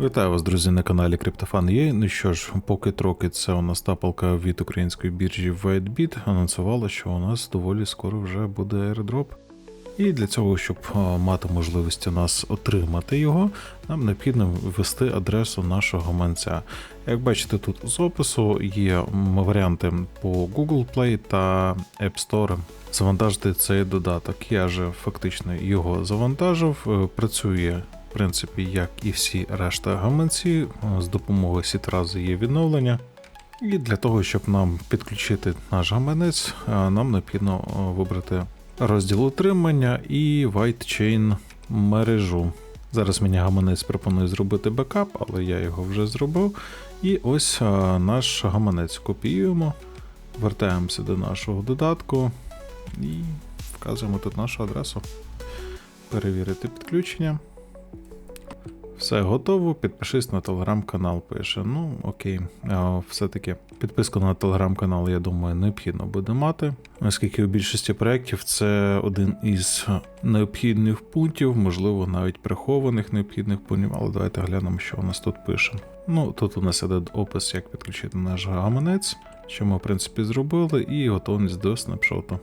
Вітаю вас, друзі, на каналі CryptoFan.ua. Ну що ж, поки троки це у нас тапалка від української біржі WhiteBit анонсувала, що у нас доволі скоро вже буде airdrop. І для цього, щоб мати можливість у нас отримати його, нам необхідно ввести адресу нашого гаманця. Як бачите, тут з опису є варіанти по Google Play та App Store. Завантажити цей додаток. Я же фактично його завантажив. Е, Працює принципі, як і всі решта гаманці, е, з допомогою сітрази є відновлення. І для того, щоб нам підключити наш гаманець, е, нам необхідно е, вибрати розділ утримання і White Chain мережу. Зараз мені гаманець пропонує зробити бекап, але я його вже зробив. І ось наш гаманець копіюємо, вертаємося до нашого додатку і вказуємо тут нашу адресу. Перевірити підключення. Все готово. Підпишись на телеграм-канал. Пише. Ну, окей, все-таки підписку на телеграм-канал, я думаю, необхідно буде мати, оскільки у більшості проєктів це один із необхідних пунктів, можливо, навіть прихованих необхідних пунктів. Але давайте глянемо, що у нас тут пише. Ну, тут у нас іде опис, як підключити наш гаманець, що ми, в принципі, зробили, і готовність до снапшоту.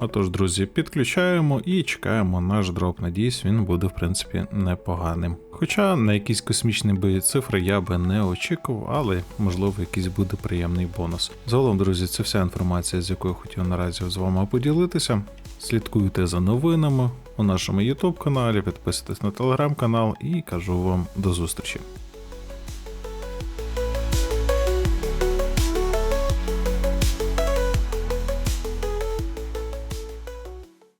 Отож, друзі, підключаємо і чекаємо наш дроп. Надіюсь, він буде, в принципі, непоганим. Хоча на якісь космічні би цифри я би не очікував, але можливо якийсь буде приємний бонус. Загалом, друзі, це вся інформація, з якою хотів наразі з вами поділитися. Слідкуйте за новинами у нашому YouTube каналі, підписуйтесь на телеграм канал і кажу вам до зустрічі.